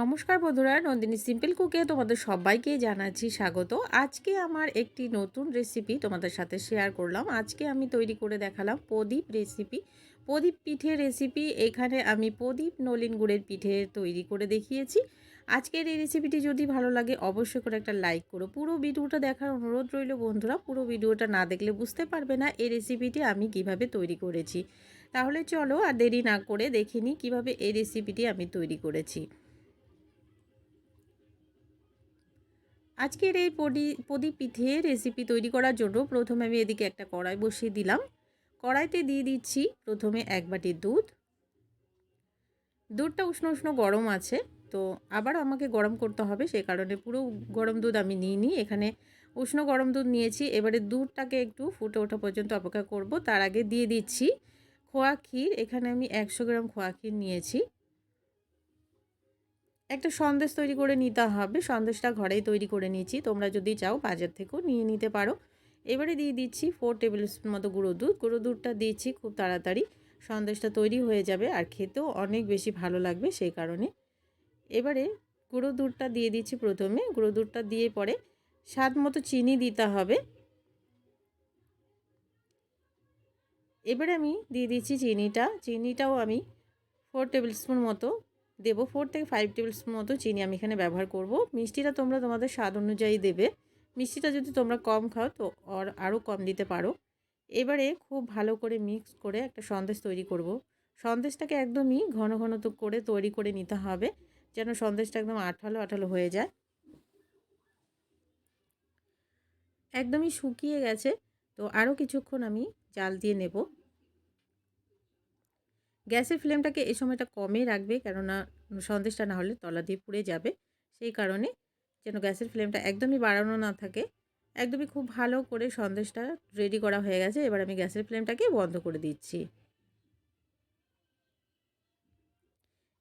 নমস্কার বন্ধুরা, নন্দিনী সিম্পল কুকে তোমাদের সবাইকে জানাচ্ছি স্বাগত। আজকে আমার একটি নতুন রেসিপি তোমাদের সাথে শেয়ার করলাম। আজকে আমি তৈরি করে দেখালাম প্রদীপ রেসিপি প্রদীপ পিঠে রেসিপি এখানে আমি প্রদীপ নলিন গুড়ের পিঠে তৈরি করে দেখিয়েছি। আজকের এই রেসিপিটি যদি ভালো লাগে, অবশ্যই করে একটা লাইক করো। পুরো ভিডিওটা দেখার অনুরোধ রইল বন্ধুরা, পুরো ভিডিওটা না দেখলে বুঝতে পারবে না এই রেসিপিটি আমি কীভাবে তৈরি করেছি। তাহলে চলো আর দেরি না করে দেখিনি কীভাবে এই রেসিপিটি আমি তৈরি করেছি। আজকের এই পদি প্রদীপ পিঠে রেসিপি তৈরি করার জন্য প্রথমে আমি এদিকে একটা কড়াই বসিয়ে দিলাম। কড়াইতে দিয়ে দিচ্ছি প্রথমে এক বাটি দুধ। দুধটা উষ্ণ উষ্ণ গরম আছে, তো আবার আমাকে গরম করতে হবে, সে কারণে পুরো গরম দুধ আমি নিইনি এখানে উষ্ণ গরম দুধ নিয়েছি, এবারে দুধটাকে একটু ফুটে ওঠা পর্যন্ত অপেক্ষা করব। তার আগে দিয়ে দিচ্ছি খোয়া ক্ষীর, এখানে আমি একশো গ্রাম খোয়া ক্ষীর নিয়েছি। একটা সন্দেশ তৈরি করে নিতে হবে। সন্দেশটা ঘরেই তৈরি করে নিয়েছি। তোমরা যদি চাও বাজার থেকেও নিয়ে নিতে পারো। এবারে দিয়ে দিচ্ছি ফোর টেবিল স্পুন মতো গুঁড়ো দুধ। গুঁড়ো দুধটা দিচ্ছি খুব তাড়াতাড়ি। সন্দেশটা তৈরি হয়ে যাবে আর খেতেও অনেক বেশি ভালো লাগবে সেই কারণে। এবারে গুঁড়ো দুধটা দিয়ে দিচ্ছি প্রথমে। গুঁড়ো দুধটা দিয়ে পরে স্বাদ মতো চিনি দিতে হবে। এবারে আমি দিয়ে দিচ্ছি চিনিটা। চিনিটাও আমি ফোর টেবিল স্পুন মতো দেবো ফোর থেকে ফাইভ টেবিল স্পুন মতো চিনি আমি এখানে ব্যবহার করব। মিষ্টিটা তোমরা তোমাদের স্বাদ অনুযায়ী দেবে। মিষ্টিটা যদি তোমরা কম খাও তো আর আরও কম দিতে পারো। এবারে খুব ভালো করে মিক্স করে একটা সন্দেশ তৈরি করব। সন্দেশটাকে একদমই ঘন ঘন তো করে তৈরি করে নিতে হবে, যেন সন্দেশটা একদম আঠালো আঠালো হয়ে যায়। একদমই শুকিয়ে গেছে, তো আরও কিছুক্ষণ আমি জাল দিয়ে নেব। গ্যাসের ফ্লেমটাকে এই সময়টা কমই রাখবে। কেননা সন্দেশটা না হলে তলা দিয়ে পুড়ে যাবে। সেই কারণে যেন গ্যাসের ফ্লেমটা একদমই বাড়ানো না থাকে। একদমই খুব ভালো করে সন্দেশটা রেডি করা হয়ে গেছে। এবার আমি গ্যাসের ফ্লেমটাকে বন্ধ করে দিচ্ছি।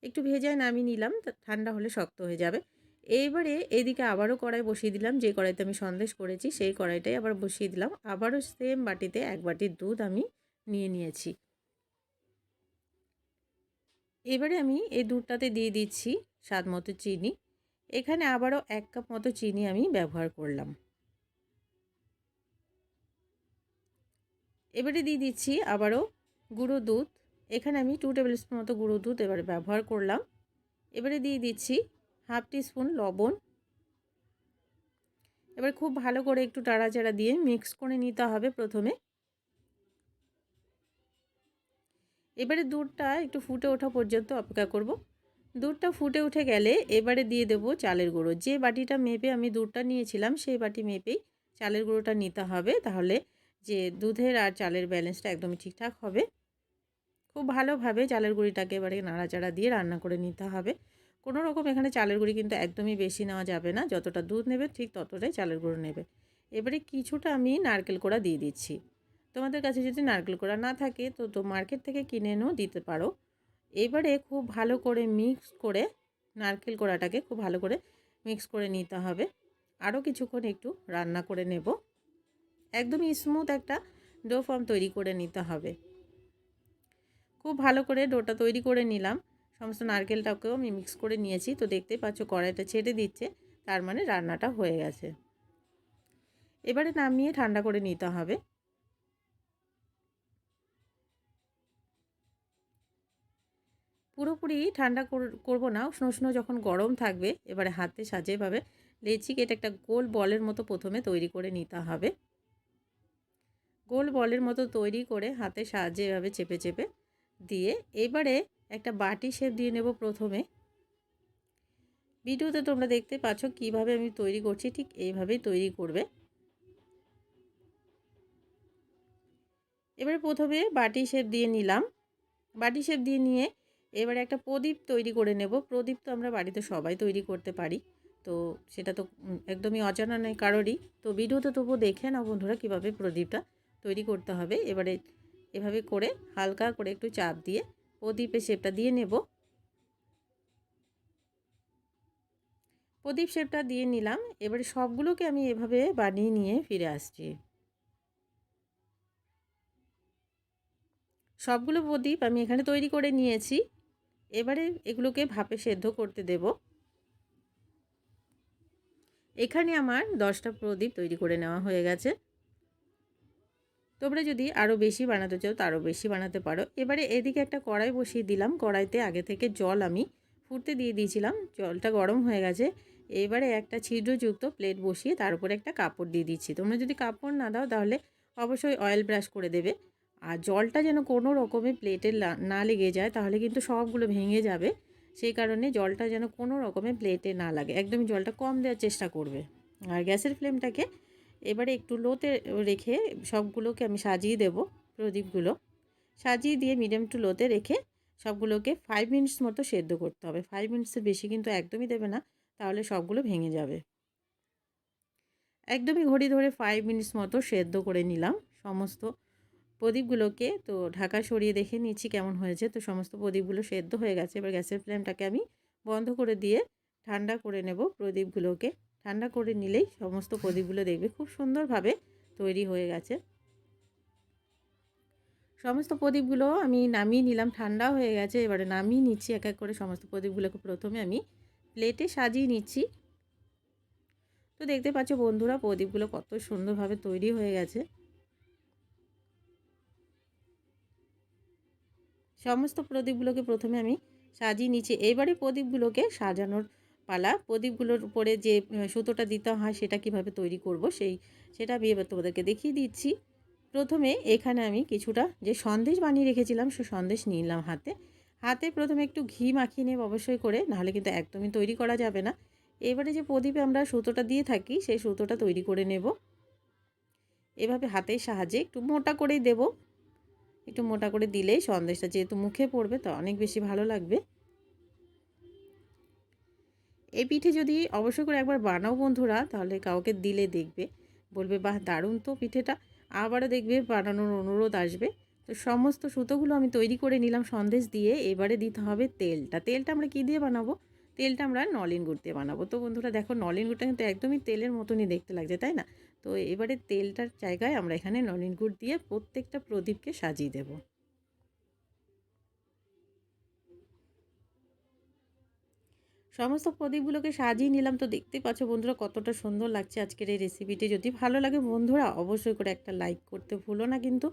একটু ভেজায় নামিয়ে নিলাম। ঠান্ডা হলে শক্ত হয়ে যাবে। এইবারে এদিকে আবারও কড়াই বসিয়ে দিলাম। যে কড়াইতে আমি সন্দেশ করেছি, সেই কড়াইটাই আবার বসিয়ে দিলাম। আবারও সেম বাটিতে এক বাটির দুধ আমি নিয়ে নিয়েছি। এবারে আমি এই দুধটাতে দিয়ে দিচ্ছি স্বাদ মতো চিনি। এখানে আবারও এক কাপ মতো চিনি আমি ব্যবহার করলাম। এবারে দিয়ে দিচ্ছি আবারও গুঁড়ো দুধ। এখানে আমি টু টেবিল স্পুন মতো গুঁড়ো দুধ এবারে ব্যবহার করলাম। এবারে দিয়ে দিচ্ছি হাফ স্পুন লবণ। এবার খুব ভালো করে একটু টাড়াচাড়া দিয়ে মিক্স করে নিতে হবে প্রথমে। এবারে দুধটা একটু ফুটে ওঠা পর্যন্ত অপেক্ষা করব। দুধটা ফুটে উঠে গেলে এবারে দিয়ে দেব চালের গুঁড়ো। যে বাটিটা মেপে আমি দুধটা নিয়েছিলাম, সেই বাটি মেপেই চালের গুঁড়োটা নিতে হবে। তাহলে যে দুধের আর চালের ব্যালেন্সটা একদমই ঠিকঠাক হবে। খুব ভালোভাবে চালের গুঁড়িটাকে এবারে নাড়াচাড়া দিয়ে রান্না করে নিতে হবে। কোনো রকম এখানে চালের গুঁড়ি কিন্তু একদমই বেশি নেওয়া যাবে না। যতটা দুধ নেবে ঠিক ততটাই চালের গুঁড়ো নেবে। এবারে কিছুটা আমি নারকেল কোড়া দিয়ে দিচ্ছি। তোমাদের কাছে যদি নারকেল কোড়া না থাকে, তো তো মার্কেট থেকে কিনে এনেও দিতে পারো। এবারে খুব ভালো করে মিক্স করে নারকেল কোড়াটাকে খুব ভালো করে মিক্স করে নিতে হবে। আরও কিছুক্ষণ একটু রান্না করে নেব। একদমই স্মুথ একটা ডো ফর্ম তৈরি করে নিতে হবে। খুব ভালো করে ডোটা তৈরি করে নিলাম। সমস্ত নারকেলটাকেও আমি মিক্স করে নিয়েছি। তো দেখতেই পাচ্ছ কড়াইটা ছেড়ে দিচ্ছে, তার মানে রান্নাটা হয়ে গেছে। এবারে নামিয়ে ঠান্ডা করে নিতে হবে। পুরোপুরি ঠান্ডা করব না। উষ্ণ উষ্ণ যখন গরম থাকবে, এবারে হাতে সাজেভাবে লেচি কেটে একটা গোল বলের মতো প্রথমে তৈরি করে নিতে হবে। গোল বলের মতো তৈরি করে হাতে সাহায্যে এভাবে চেপে চেপে দিয়ে এবারে একটা বাটি শেপ দিয়ে নেব প্রথমে। ভিডিওতে তোমরা দেখতে পাচ্ছ কীভাবে আমি তৈরি করছি, ঠিক এইভাবেই তৈরি করবে। এবারে প্রথমে বাটি শেপ দিয়ে নিলাম। বাটি শেপ দিয়ে নিয়ে এবারে একটা প্রদীপ তৈরি করে নেব। প্রদীপ তো আমরা বাড়িতে সবাই তৈরি করতে পারি। তো সেটা তো একদমই অজানা নয় কারোরই। তো ভিডিওতে তবুও দেখে না বন্ধুরা কীভাবে প্রদীপটা তৈরি করতে হবে। এবারে এভাবে করে হালকা করে একটু চাপ দিয়ে প্রদীপের শেপটা দিয়ে নেব। প্রদীপ শেপটা দিয়ে নিলাম। এবারে সবগুলোকে আমি এভাবে বানিয়ে নিয়ে ফিরে আসছি। সবগুলো প্রদীপ আমি এখানে তৈরি করে নিয়েছি। এবারে এগুলোকে ভাপে সেদ্ধ করতে দেব। এখানে আমার দশটা প্রদীপ তৈরি করে নেওয়া হয়ে গেছে। তোমরা যদি আরও বেশি বানাতে চাও, তারও বেশি বানাতে পারো। এবারে এদিকে একটা কড়াই বসিয়ে দিলাম। কড়াইতে আগে থেকে জল আমি ফুটতে দিয়ে দিয়েছিলাম। জলটা গরম হয়ে গেছে। এবারে একটা ছিদ্রযুক্ত প্লেট বসিয়ে তার উপরে একটা কাপড় দিয়ে দিচ্ছি। তোমরা যদি কাপড় না দাও, তাহলে অবশ্যই অয়েল ব্রাশ করে দেবে। আর জলটা যেন কোনো রকমের প্লেটে না লেগে যায়, তাহলে কিন্তু সবগুলো ভেঙে যাবে। সেই কারণে জলটা যেন কোনো রকমের প্লেটে না লাগে। একদমই জলটা কম দেওয়ার চেষ্টা করবে। আর গ্যাসের ফ্লেমটাকে এবারে একটু লোতে রেখে সবগুলোকে আমি সাজিয়ে দেব প্রদীপগুলো। সাজিয়ে দিয়ে মিডিয়াম টু লোতে রেখে সবগুলোকে ফাইভ মিনিটস মতো সেদ্ধ করতে হবে। ফাইভ মিনিটসের বেশি কিন্তু একদমই দেবে না, তাহলে সবগুলো ভেঙে যাবে। একদমই ঘড়ি ধরে ফাইভ মিনিটস মতো সেদ্ধ করে নিলাম সমস্ত প্রদীপগুলোকে তো ঢাকা সরিয়ে দেখে নিচ্ছি কেমন হয়েছে। তো সমস্ত প্রদীপগুলো সেদ্ধ হয়ে গেছে। এবার গ্যাসের ফ্লেমটাকে আমি বন্ধ করে দিয়ে ঠান্ডা করে নেব প্রদীপগুলোকে। ঠান্ডা করে নিলেই সমস্ত প্রদীপগুলো দেখবে খুব সুন্দরভাবে তৈরি হয়ে গেছে। সমস্ত প্রদীপগুলো আমি নামিয়ে নিলাম। ঠান্ডা হয়ে গেছে। এবারে নামিয়ে নিচ্ছি এক এক করে সমস্ত প্রদীপগুলোকে প্রথমে আমি প্লেটে সাজিয়ে নিচ্ছি। তো দেখতে পাচ্ছ বন্ধুরা, প্রদীপগুলো কত সুন্দরভাবে তৈরি হয়ে গেছে। সমস্ত প্রদীপগুলোকে প্রথমে আমি সাজিয়ে নিচ্ছি এবারে প্রদীপগুলোকে সাজানোর পালা। প্রদীপগুলোর উপরে যে সুতোটা দিতে হয় সেটা কীভাবে তৈরি করব সেই, সেটা আমি এবার তোমাদেরকে দেখিয়ে দিচ্ছি। প্রথমে এখানে আমি কিছুটা যে সন্দেশ বানিয়ে রেখেছিলাম, সে সন্দেশ নিলাম হাতে। হাতে প্রথমে একটু ঘি মাখিয়ে নেব অবশ্যই করে, নাহলে কিন্তু একদমই তৈরি করা যাবে না। এবারে যে প্রদীপে আমরা সুতোটা দিয়ে থাকি, সেই সুতোটা তৈরি করে নেব। এভাবে হাতের সাহায্যে একটু মোটা করেই দেব। একটু মোটা করে দিলেই সন্দেশটা যেহেতু মুখে পড়বে, তো অনেক বেশি ভালো লাগবে। এই পিঠে যদি অবশ্যই করে একবার বানাও বন্ধুরা, তাহলে কাউকে দিলে দেখবে। বলবে, বাহ, দারুণ তো পিঠেটা। আবারও দেখবে বানানোর অনুরোধ আসবে। তো সমস্ত সুতোগুলো আমি তৈরি করে নিলাম সন্দেশ দিয়ে। এবারে দিতে হবে তেলটা। তেলটা আমরা কী দিয়ে বানাবো? তেলটা আমরা নলেন গুড় দিয়ে বানাবো। তো বন্ধুরা, দেখো নলেন গুড়টা কিন্তু একদমই তেলের মতনই দেখতে লাগছে, তাই না? তো এবারে তেলটার জায়গায় আমরা এখানে নলেন গুড় দিয়ে প্রত্যেকটা প্রদীপকে সাজিয়ে দেবো। সমস্ত প্রদীপগুলোকে সাজিয়ে নিলাম তো দেখতে পাচ্ছ বন্ধুরা কতটা সুন্দর লাগছে আজকের এই রেসিপিটি যদি ভালো লাগে বন্ধুরা অবশ্যই করে একটা লাইক করতে ভুলো না কিন্তু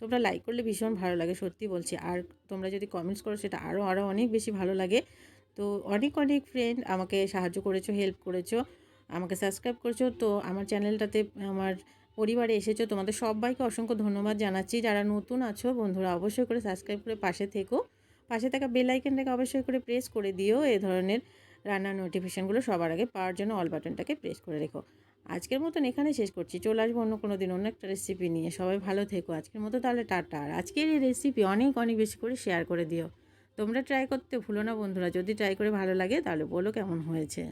তোমরা লাইক করলে ভীষণ ভালো লাগে, সত্যি বলছি। আর তোমরা যদি কমেন্টস করো সেটা আরও আরও অনেক বেশি ভালো লাগে। তো অনেক অনেক ফ্রেন্ড আমাকে সাহায্য করেছ হেল্প করেছ। আমাকে সাবস্ক্রাইব করেছ, তো আমার চ্যানেলটাতে আমার পরিবারে এসেছ, তোমাদের সবাইকে অসংখ্য ধন্যবাদ জানাচ্ছি। যারা নতুন আছো, বন্ধুরা অবশ্যই করে সাবস্ক্রাইব করে পাশে থেকো। পাশে থাকা বেল আইকনটাকে অবশ্যই করে প্রেস করে দিও, এ ধরনের রান্নার নোটিফিকেশানগুলো সবার আগে পাওয়ার জন্য অল বাটনটাকে প্রেস করে রেখো। আজকের মতন এখানে শেষ করছি, চলে আসব অন্য কোনো দিন অন্য একটা রেসিপি নিয়ে। সবাই ভালো থেকো, আজকের মতো তাহলে টাটা। আর আজকের এই রেসিপি অনেক অনেক বেশি করে শেয়ার করে দিও। তোমরা ট্রাই করতে ভুলো না বন্ধুরা, যদি ট্রাই করে ভালো লাগে তাহলে বলো কেমন হয়েছে।